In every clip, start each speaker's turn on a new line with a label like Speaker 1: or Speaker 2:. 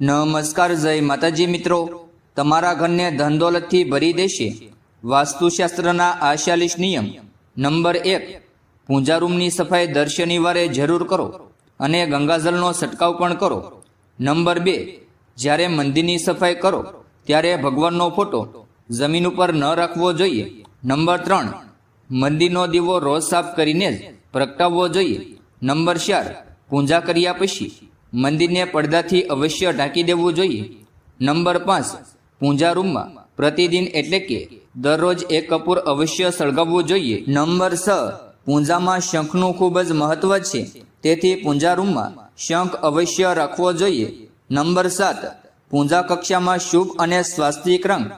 Speaker 1: નમસ્કાર, જય માતાજી મિત્રો. તમારા ઘરને ધનદોલતથી ભરી દેશે વાસ્તુશાસ્ત્રના આશાલીસ નિયમ. નંબર એક, પૂજા રૂમની સફાઈ દર શનિવારે જરૂર કરો અને ગંગાજળનો છંટકાવ પણ કરો. નંબર બે, જ્યારે મંદિરની સફાઈ કરો, ત્યારે ભગવાનનો ફોટો જમીન ઉપર ન રાખવો જોઈએ. નંબર ત્રણ, મંદિરનો દીવો રોજ સાફ કરીને જ પ્રગટાવવો જોઈએ. નંબર ચાર, પૂજા કર્યા પછી મંદિરને પડદાથી અવશ્ય ઢાંકી દેવું જોઈએ. નંબર પાંચ, પૂજા રૂમમાં. પ્રતિદિન એટલે કે દરરોજ એક કપૂર અવશ્ય સળગાવવું જોઈએ. નંબર છ, પૂજામાં શંખનું ખૂબ જ મહત્વ છે. તેથી પૂજા રૂમમાં શંખ અવશ્ય રાખવો જોઈએ. નંબર સાત, પૂજા કક્ષામાં શુભ અને સ્વાસ્તિક રંગ.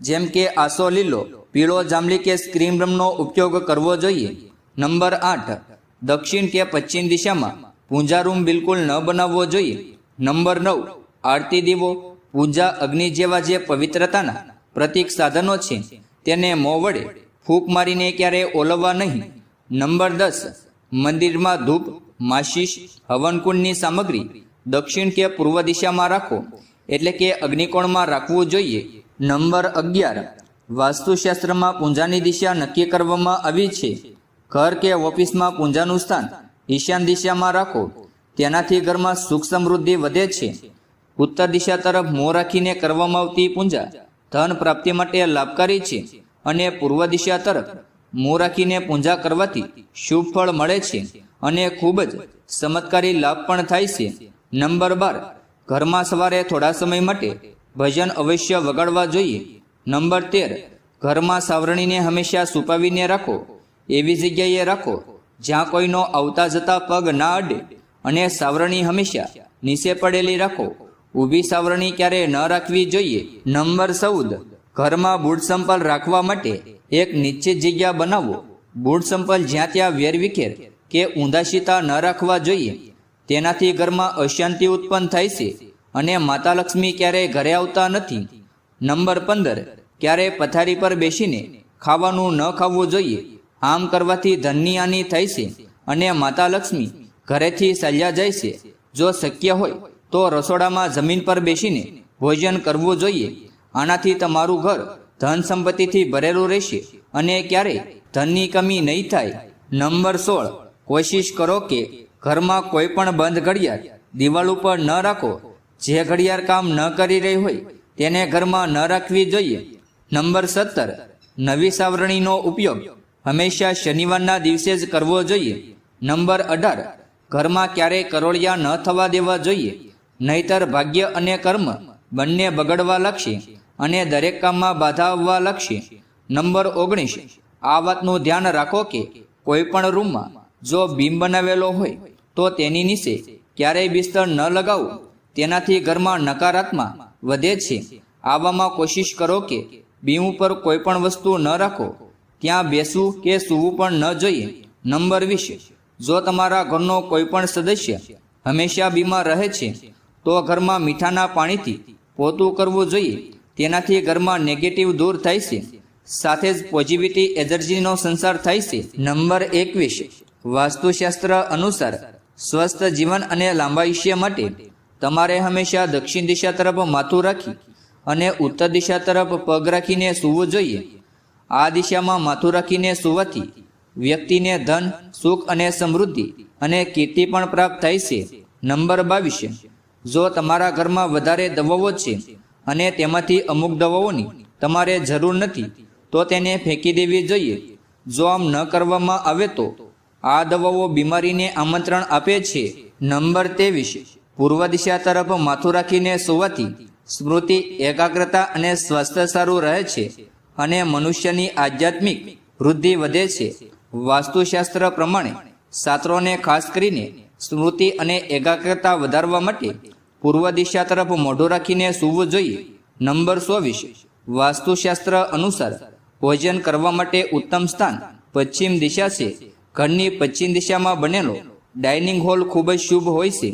Speaker 1: જેમ કે આસો લીલો, પીળો જાંબલી કે સ્ક્રીમ રંગનો ઉપયોગ કરવો જોઈએ. નંબર આઠ, દક્ષિણ કે પશ્ચિમ દિશામાં પૂજા રૂમ બિલકુલ ન બનાવવો જોઈએ. નંબર નવ, આરતી દીવો. પૂજા અગ્નિ જેવા જે પવિત્રતાના પ્રતીક સાધનો છે, તેને મો વડે ફૂંક મારીને ક્યારે ઓલવવા નહીં. નંબર દસ, મંદિરમાં ધૂપ માશીશ હવનકુંડની સામગ્રી દક્ષિણ કે પૂર્વ દિશામાં રાખો. એટલે કે અગ્નિકોણમાં રાખવું જોઈએ. નંબર અગિયાર, વાસ્તુશાસ્ત્રમાં પૂજાની દિશા નક્કી કરવામાં આવી છે. ઘર કે ઓફિસમાં પૂજાનું સ્થાન ઈશાન દિશામાં રાખો. તેનાથી ઘરમાં સુખ સમૃદ્ધિ વધે છે. ઉત્તર દિશા તરફ મોં રાખીને કરવામાં આવતી પૂજા ધન પ્રાપ્તિ માટે લાભકારી છે અને પૂર્વ દિશા તરફ મોં રાખીને પૂજા કરવાથી શુભ ફળ મળે છે અને ખૂબ જ ચમત્કારી લાભ પણ થાય છે. નંબર બાર, ઘરમાં સવારે થોડા સમય માટે ભજન અવશ્ય વગાડવા જોઈએ. નંબર તેર, ઘરમાં સાવરણીને હંમેશા સુપાવીને રાખો. એવી જગ્યાએ રાખો જ્યાં કોઈનો આવતા જતા પગ ના અડે અને સાવરણી હંમેશા નીચે પડેલી રાખો. ઊભી સાવરણી ક્યારે ન રાખવી જોઈએ. નંબર ચૌદ. ઘરમાં બૂટ સંપલ રાખવા માટે એક નિશ્ચિત જગ્યા બનાવો. બૂટ સંપલ જ્યાં ત્યાં વેરવિખેર કે ઊંધાશીતા ન રાખવા જોઈએ. તેનાથી ઘરમાં અશાંતિ ઉત્પન્ન થાય છે અને માતા લક્ષ્મી ક્યારેય ઘરે આવતા નથી. નંબર પંદર. ક્યારેય પથારી પર બેસીને ખાવાનું ન ખાવું જોઈએ. આમ કરવાથી ધનની હાનિ થઈ છે અને માતા લક્ષ્મી ઘરેથી સલ્યા જાય છે. જો શક્ય હોય તો રસોડામાં જમીન પર બેસીને ભોજન કરવું જોઈએ. આનાથી તમારું ઘર ધન સંપત્તિથી ભરેલું રહેશે અને ક્યારેય ધનની કમી નહીં થાય. નંબર સોળ. કોશિશ કરો કે ઘરમાં કોઈ પણ બંધ ઘડિયાળ દિવાલ ઉપર ન રાખો. જે ઘડિયાળ કામ ન કરી રહી હોય તેને ઘરમાં ન રાખવી જોઈએ. નંબર સત્તર. નવી સાવરણીનો ઉપયોગ હંમેશા શનિવારના દિવસે જ કરવો જોઈએ. નંબર અઢાર, ઘરમાં ક્યારેય કરોળિયા ન થવા દેવા જોઈએ. નહીતર ભાગ્ય અને કર્મ બંને બગડવા લાગશે અને દરેક કામમાં બાધા આવવા લાગશે. નંબર ઓગણીસ, આ વાતનું ધ્યાન રાખો કે કોઈ પણ રૂમમાં જો બીમ બનાવેલો હોય તો તેની નીચે ક્યારેય બિસ્તર ન લગાવવું તેનાથી ઘરમાં નકારાત્મક વધે છે. આવામાં કોશિશ કરો કે બીમ ઉપર કોઈ પણ વસ્તુ ન રાખો. ત્યાં બેસવું કે સૂવું પણ ન જોઈએ? નંબર વીસ. જો તમારા ઘરનો કોઈ પણ સદસ્ય હંમેશા બીમાર રહે છે, તો ઘરમાં મીઠાના પાણીથી પોતું કરવું જોઈએ. તેનાથી ઘરમાં નેગેટિવ દૂર થાય છે. સાથે જ પોઝિટિવિટી એનર્જીનો સંસાર થાય છે. નંબર એકવીસ. વાસ્તુશાસ્ત્ર અનુસાર સ્વસ્થ જીવન અને લાંબાયુષ્ય માટે તમારે હંમેશા દક્ષિણ દિશા તરફ માથું રાખી અને ઉત્તર દિશા તરફ પગ રાખીને સૂવું જોઈએ. આ દિશામાં માથું રાખીને સુવાથી વ્યક્તિને ધન, સુખ અને સમૃદ્ધિ અને કીર્તિ પણ પ્રાપ્ત થાય છે. નંબર બાવીસ. જો તમારા ઘરમાં વધારે દવાઓ છે અને તેમાંથી અમુક દવાઓની તમારે જરૂર નથી, તો તેને ફેંકી દેવી જોઈએ. જો આમ ન કરવામાં આવે તો આ દવાઓ બીમારીને આમંત્રણ આપે છે. નંબર ત્રેવીસ. પૂર્વ દિશા તરફ માથું રાખીને સુવાથી સ્મૃતિ, એકાગ્રતા અને સ્વાસ્થ્ય સારું રહે છે. અને મનુષ્યની આધ્યાત્મિક વૃદ્ધિ વધે છે. વાસ્તુશાસ્ત્ર પ્રમાણે શાસ્ત્રોને ખાસ કરીને સ્મૃતિ અને એકાગ્રતા વધારવા માટે પૂર્વ દિશા તરફ મોઢું રાખીને સૂવું જોઈએ. નંબર ચોવીસ. વાસ્તુશાસ્ત્ર અનુસાર ભોજન કરવા માટે ઉત્તમ સ્થાન પશ્ચિમ દિશા છે. ઘરની પશ્ચિમ દિશામાં બનેલો ડાઇનિંગ હોલ ખૂબ જ શુભ હોય છે.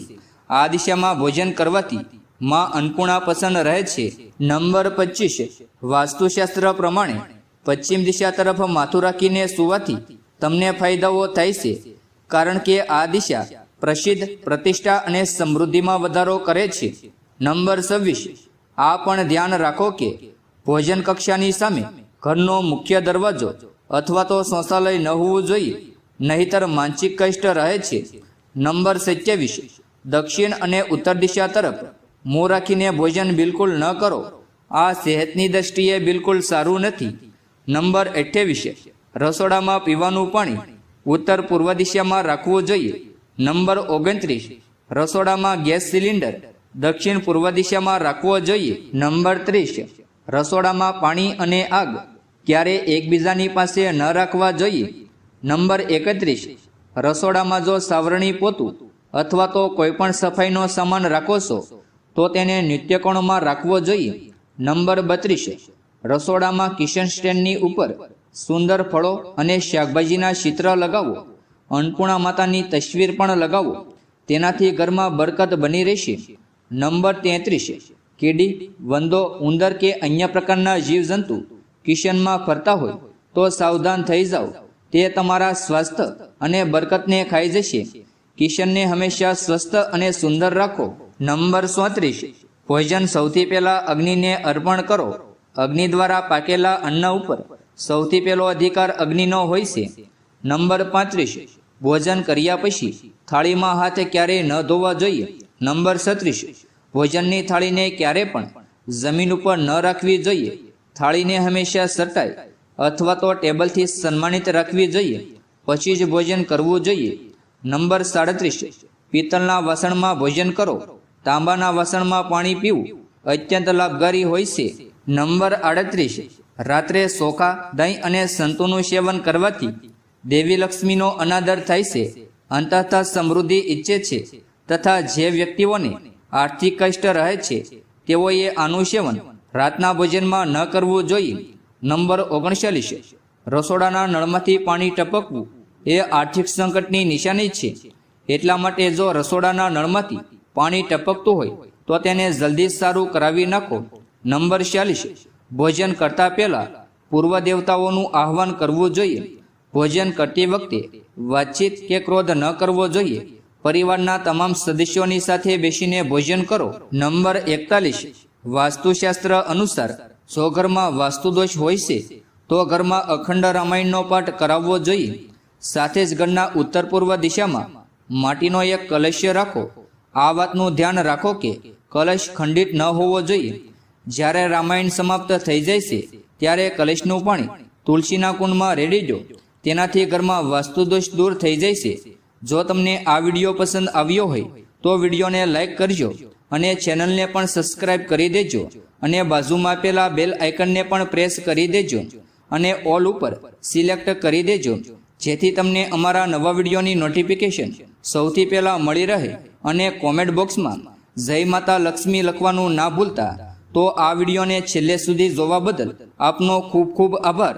Speaker 1: આ દિશામાં ભોજન કરવાથી માં અન્નપૂર્ણા પસંદ રહે છે. નંબર પચીસ. વાસ્તુશાસ્ત્ર પ્રમાણે પશ્ચિમ દિશા તરફ માથું રાખીને સુવાથી તમને ફાયદાઓ થાય છે. કારણ કે આ દિશા પ્રસિદ્ધ, પ્રતિષ્ઠા અને સમૃદ્ધિમાં વધારો કરે છે. નંબર છવ્વીસ. આ પણ ધ્યાન રાખો કે ભોજન કક્ષાની સામે ઘરનો મુખ્ય દરવાજો અથવા તો શૌચાલય ન હોવું જોઈએ, નહીતર માનસિક કષ્ટ રહે છે. નંબર સત્યાવીસ. દક્ષિણ અને ઉત્તર દિશા તરફ મોં રાખીને ભોજન બિલકુલ ન કરો. આ સેહતની દ્રષ્ટિએ બિલકુલ સારું નથી. નંબર અઠ્યાવીસ. રસોડામાં પીવાનું પાણી ઉત્તર પૂર્વ દિશામાં રાખવું જોઈએ. નંબર ઓગણત્રીસ. રસોડામાં ગેસ સિલિન્ડર દક્ષિણ પૂર્વ દિશામાં રાખવો જોઈએ. નંબર ત્રીસ. રસોડામાં પાણી અને આગ ક્યારે એકબીજાની પાસે ન રાખવા જોઈએ. નંબર એકત્રીસ. રસોડામાં જો સાવરણી પોતું અથવા તો કોઈપણ સફાઈનો સામાન રાખો છો તો તેને નિત્યકોણમાં રાખવો જોઈએ. નંબર બત્રીસ, રસોડામાં કિચન સ્ટેન્ડની ઉપર સુંદર ફળો અને શાકભાજીના ચિત્ર લગાવો. અન્નપૂર્ણા માતાની તસવીર પણ લગાવો. તેનાથી ઘરમાં બરકત બની રહેશે. નંબર તેત્રીસ, કીડી, વંદો, ઉંદર કે અન્ય પ્રકારના જીવજંતુ કિચનમાં ફરતા હોય તો સાવધાન થઈ જાઓ. તે તમારા સ્વાસ્થ્ય અને બરકતને ખાઈ જશે. કિશનને હંમેશા સ્વસ્થ અને સુંદર રાખો. નંબર ચોત્રીસ. ભોજન સૌથી પહેલા અગ્નિને અર્પણ કરો. અગ્નિ દ્વારા પાકેલા અન્ન ઉપર સૌથી પહેલો અધિકાર અગ્નિનો હોય છે. નંબર પાંત્રીસ. ભોજન કર્યા પછી થાળીમાં હાથ ક્યારેય ન ધોવા જોઈએ. નંબર છત્રીસ. ભોજનની થાળીને ક્યારે પણ જમીન ઉપર ન રાખવી જોઈએ. થાળીને હંમેશા સટાઈ અથવા તો ટેબલથી સન્માનિત રાખવી જોઈએ. પછી જ ભોજન કરવું જોઈએ. નંબર સાડત્રીસ. પિત્તળના વાસણમાં ભોજન કરો. તાંબાના વાસણમાં પાણી પીવું અત્યંત લાભકારી હોય છે. નંબર આડત્રીસ, રાત્રે સોખા, દહીં અને સંતુનું સેવન કરવાથી દેવી લક્ષ્મીનો અનાદર થાય છે. અંતઃ સમૃદ્ધિ ઈચ્છે છે તથા જે વ્યક્તિઓને આર્થિક કષ્ટ રહે છે, તેઓએ આનું સેવન રાતના ભોજનમાં ન કરવું જોઈએ. નંબર ઓગણચાલીસ, રસોડાના નળમાંથી પાણી ટપકવું એ આર્થિક સંકટની નિશાની છે. એટલા માટે જો રસોડાના નળમાંથી પાણી ટપકતું હોય તો તેને જલ્દી સારું કરાવી નાખો. નંબર ચાલીસ. ભોજન કરતા પહેલા પૂર્વ દેવતાઓનું આહવાન કરવું જોઈએ. ભોજન કરતી વખતે વાતચીત કે ક્રોધ ન કરવો જોઈએ. પરિવારના તમામ સદસ્યોની સાથે બેસીને ભોજન કરો. નંબર એકતાલીસ. વાસ્તુશાસ્ત્ર અનુસાર, જો ઘરમાં વાસ્તુદોષ હોય છે, તો ઘરમાં અખંડ રામાયણનો પાઠ કરાવવો જોઈએ. સાથે જ ઘરના ઉત્તર પૂર્વ દિશામાં માટીનો એક કલશ્ય રાખો. આ વાતનું ધ્યાન રાખો કે કલશ ખંડિત ન હોવો જોઈએ. જ્યારે રામાયણ સમાપ્ત થઈ છે ત્યારે કલશનું પાણી તુલસીના કુંડમાં રેડી દો. તેનાથી ઘરમાં વાસ્તુદોષ દૂર થઈ છે જો તમને આ વીડિયો પસંદ આવ્યો હોય, તો વિડીયોને લાઈક કરજો અને ચેનલને પણ સબસ્ક્રાઇબ કરી દેજો અને બાજુમાં આપેલા બેલ આઇકનને પણ પ્રેસ કરી દેજો અને ઓલ ઉપર સિલેક્ટ કરી દેજો. જેથી તમને અમારા નવા વિડીયોની નોટિફિકેશન સૌથી પહેલાં મળી રહે અને કોમેન્ટ બોક્સમાં જય માતા લક્ષ્મી લખવાનું ના ભૂલતા, તો આ વિડીયોને છેલ્લે સુધી જોવા બદલ આપનો ખૂબ ખૂબ આભાર.